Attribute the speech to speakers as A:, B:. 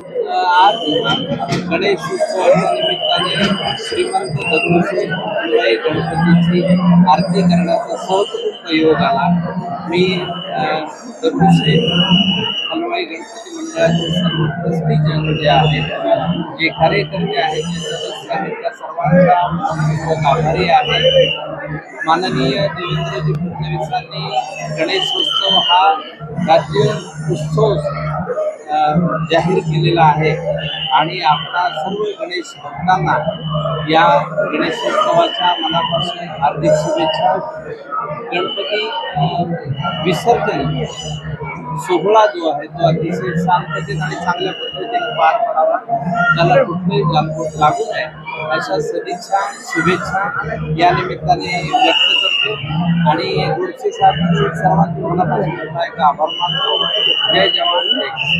A: आज गणेश उत्सवाच्या निमित्ताने श्रीमंत दगडूशेठ गणपतीची आरती करण्याचा सहज योग आला मी अ, दगडूशेठ हलवाई गणपती मंडळाचे सर्व ट्रस्टी जन जे आहेत जे कार्यकर्ते आहेत जे सदस्य आहेत त्या सर्वांचा खूप आभारी आहे. माननीय देवेंद्रजी फडणवीसांनी गणेश उत्सव हा राज्य उत्सव जाहीर केलेला आहे. आणि आपला सर्व गणेश भक्तांना या गणेशोत्सवाच्या मनापासून हार्दिक शुभेच्छा. गणपती विसर्जन सोहळा जो आहे तो अतिशय शांततेत आणि चांगल्या पद्धतीने पार पडावा. त्याला कुठलंही लागू लागू नये. अशा सदिच्छा शुभेच्छा या निमित्ताने व्यक्त करतो. आणि गोडसे साहेब सर्वांचे मनापासून पुन्हा आभार मानतो. जय जवान. जय किसान.